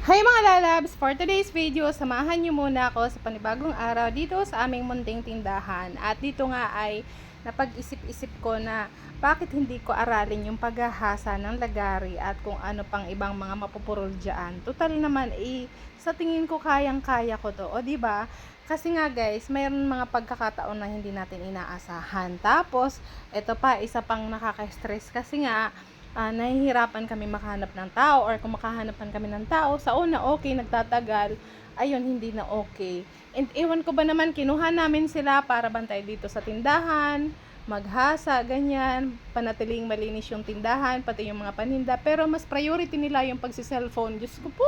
Hi mga lalabs! For today's video, samahan niyo muna ako sa panibagong araw dito sa aming munting tindahan. At dito nga ay napag-isip-isip ko na bakit hindi ko aralin yung paghahasa ng lagari at kung ano pang ibang mga mapupurol dyan. Total naman, eh, sa tingin ko kayang-kaya ko to. O ba? Kasi nga guys, mayroon mga pagkakataon na hindi natin inaasahan. Tapos, ito pa, isa pang nakaka-stress kasi nga, ah, nahihirapan kami makahanap ng tao or kung makahanapan kami ng tao, sa una okay, nagtatagal, ayun, hindi na okay. And ewan ko ba naman, kinuha namin sila para bantay dito sa tindahan, maghasa, ganyan, panatiling malinis yung tindahan, pati yung mga paninda, pero mas priority nila yung pagsi-cellphone. Diyos ko po,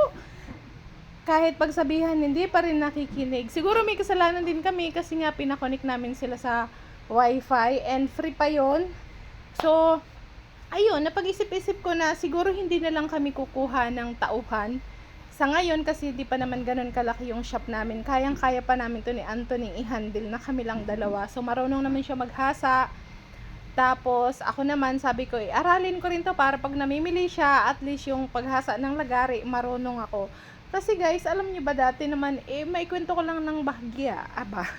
kahit pagsabihan, hindi pa rin nakikinig. Siguro may kasalanan din kami kasi nga pinakonik namin sila sa wifi and free pa yon So, ayun, napag-isip-isip ko na siguro hindi na lang kami kukuha ng tauhan. Sa ngayon, kasi di pa naman ganun kalaki yung shop namin, kayang-kaya pa namin to ni Anthony i-handle na kami lang dalawa. So, marunong naman siya maghasa. Tapos, ako naman, sabi ko, eh, aralin ko rin to para pag namimili siya, at least yung paghasa ng lagari, marunong ako. Kasi guys, alam niyo ba dati naman, eh, may kwento ko lang ng bahagya. Aba.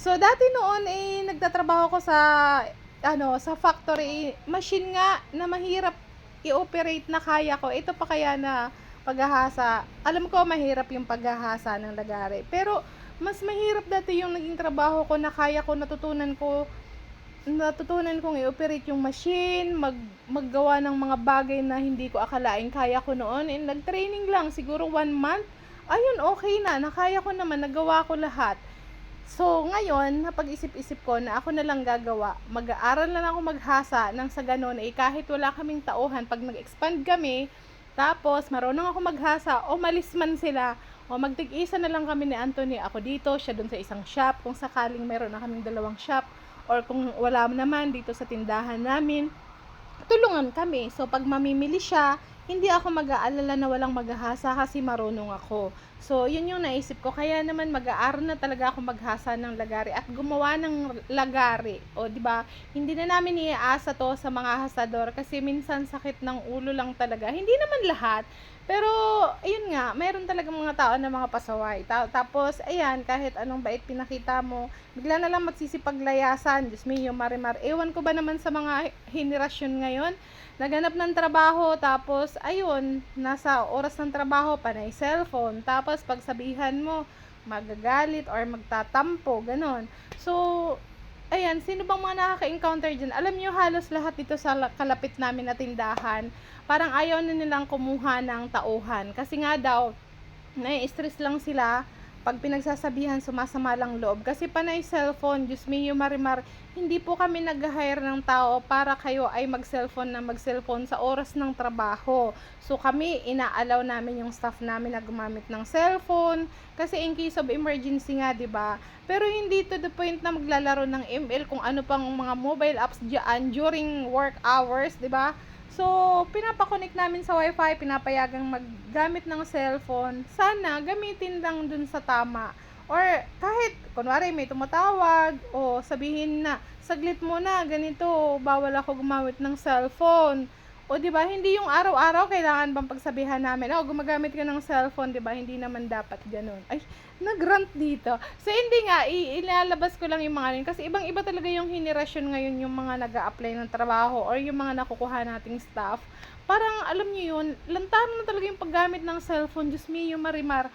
So, dati noon, eh, nagtatrabaho ko sa ano, sa factory, machine nga na mahirap i-operate na kaya ko. Ito pa kaya na paghahasa. Alam ko mahirap yung paghahasa ng lagari. Pero mas mahirap dati yung naging trabaho ko na kaya ko natutunan ko natutunan kong i-operate yung machine, mag, maggawa ng mga bagay na hindi ko akalain kaya ko noon. And nag-training lang, siguro one month. Ayun, okay na. Nakaya ko naman, nagawa ko lahat. So, ngayon, napag-isip-isip ko na ako na lang gagawa. Mag-aaral na lang ako maghasa nang sa ganun, eh kahit wala kaming tauhan, pag nag-expand kami, tapos marunong ako maghasa, o malis man sila, o magtig-isa na lang kami ni Anthony, ako dito, siya dun sa isang shop, kung sakaling meron na kaming dalawang shop, or kung wala naman dito sa tindahan namin, tulungan kami. So, pag mamimili siya, hindi ako mag-aalala na walang maghahasa kasi marunong ako. So, yun yung naisip ko. Kaya naman mag-aaral na talaga ako maghasa ng lagari at gumawa ng lagari. O, di ba? Hindi na namin iaasa to sa mga hasador kasi minsan sakit ng ulo lang talaga. Hindi naman lahat. Pero, ayun nga, mayroon talaga mga tao na mga pasaway. Ta- tapos, ayan, kahit anong bait pinakita mo, bigla na lang magsisipaglayasan. Diyos me, yung marimar. Ewan ko ba naman sa mga henerasyon ngayon, naganap ng trabaho, tapos, ayun, nasa oras ng trabaho, panay cellphone. Tapos, pagsabihan mo, magagalit or magtatampo, ganon. So, ayan, sino bang mga nakaka-encounter dyan? Alam nyo, halos lahat dito sa la- kalapit namin na tindahan, parang ayaw na nilang kumuha ng tauhan. Kasi nga daw, nai-stress lang sila pag pinagsasabihan sumasama lang loob. Kasi panay cellphone Diyos me marimar hindi po kami nag-hire ng tao para kayo ay mag-cellphone na mag-cellphone sa oras ng trabaho. So kami inaalaw namin yung staff namin na gumamit ng cellphone. Kasi in case of emergency nga 'di ba? Pero hindi to the point na maglalaro ng ML kung ano pang mga mobile apps diyan during work hours 'di ba So, pinapakonek namin sa wifi, pinapayagang maggamit ng cellphone. Sana, gamitin lang dun sa tama. Or, kahit, kunwari, may tumatawag, o sabihin na, saglit mo na, ganito, bawal ako gumamit ng cellphone. O, di ba, hindi yung araw-araw kailangan bang pagsabihan namin, oh, gumagamit ka ng cellphone, di ba, hindi naman dapat ganun. Ay, nag-rant dito. So, hindi nga, ilalabas ko lang yung mga yun. Kasi ibang-iba talaga yung henerasyon ngayon, yung mga nag apply ng trabaho or yung mga nakukuha nating staff. Parang, alam nyo yun, lantaran na talaga yung paggamit ng cellphone. Diyos me, yung marimar.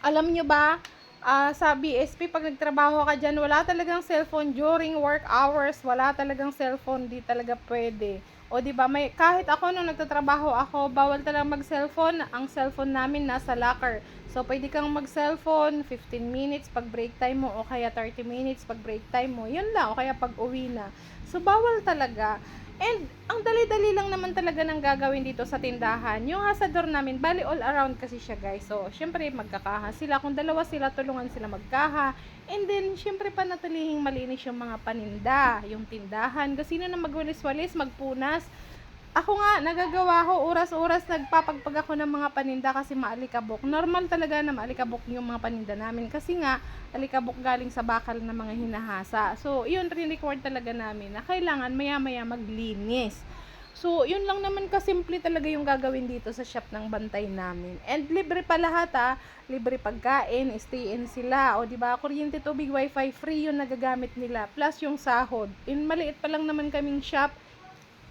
Alam nyo ba, ah, sa BSP, pag nagtrabaho ka dyan, wala talagang cellphone during work hours. Wala talagang cellphone, di talaga pwede. O di ba may kahit ako nung nagtatrabaho ako, bawal talaga mag-cellphone. Ang cellphone namin nasa locker. So pwede kang mag-cellphone 15 minutes pag break time mo o kaya 30 minutes pag break time mo. Yun lang o kaya pag uwi na. So bawal talaga. And ang dali-dali lang naman talaga ng gagawin dito sa tindahan. Yung hasador namin, bali all around kasi siya guys. So, syempre magkakaha sila. Kung dalawa sila, tulungan sila magkaha. And then, syempre panatilihing malinis yung mga paninda, yung tindahan. Kasi na magwalis-walis, magpunas. Ako nga, nagagawa ko, oras-oras nagpapagpag ako ng mga paninda kasi maalikabok. Normal talaga na maalikabok yung mga paninda namin kasi nga, alikabok galing sa bakal ng mga hinahasa. So, yun, re-record talaga namin na kailangan maya-maya maglinis. So, yun lang naman kasimple talaga yung gagawin dito sa shop ng bantay namin. And libre pa lahat ah. Libre pagkain, stay in sila. O ba kuryente, tubig, wifi, free yung nagagamit nila. Plus yung sahod. In maliit pa lang naman kaming shop.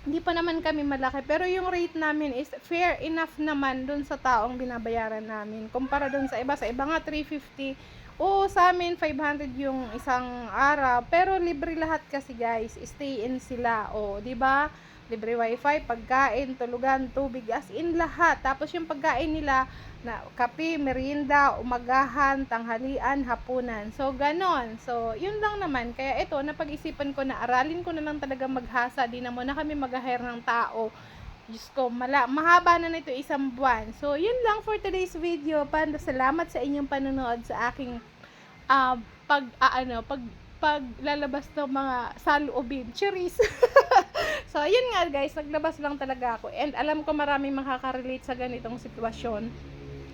Hindi pa naman kami malaki. Pero yung rate namin is fair enough naman dun sa taong binabayaran namin. Kumpara dun sa iba. Sa iba nga 350. Oo, sa amin 500 yung isang araw. Pero libre lahat kasi guys. Stay in sila. O, di ba? Libre wifi, pagkain, tulugan, tubig, as in lahat. Tapos yung pagkain nila, na kape, merienda, umagahan, tanghalian, hapunan. So, ganon. So, yun lang naman. Kaya ito, napag-isipan ko na aralin ko na lang talaga maghasa. Di na muna kami mag-hire ng tao. Diyos ko, mala, mahaba na nito isang buwan. So, yun lang for today's video. Pando, salamat sa inyong panonood sa aking ah, pag, ah, ano, pag, paglalabas ng mga saloobin. Cheers! so, yun nga guys, naglabas lang talaga ako. And alam ko maraming makaka-relate sa ganitong sitwasyon.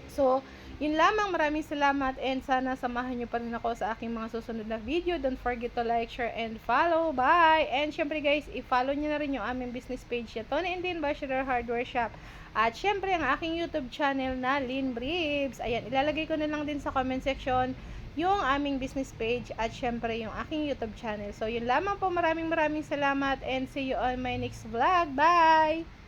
So, yun lamang. Maraming salamat and sana samahan nyo pa rin ako sa aking mga susunod na video. Don't forget to like, share, and follow. Bye! And syempre guys, i-follow nyo na rin yung aming business page na Tony Indian Bachelor Hardware Shop. At syempre, ang aking YouTube channel na Lynn Bribs. Ayan, ilalagay ko na lang din sa comment section yung aming business page at syempre yung aking YouTube channel. So, yun lamang po. Maraming maraming salamat and see you on my next vlog. Bye!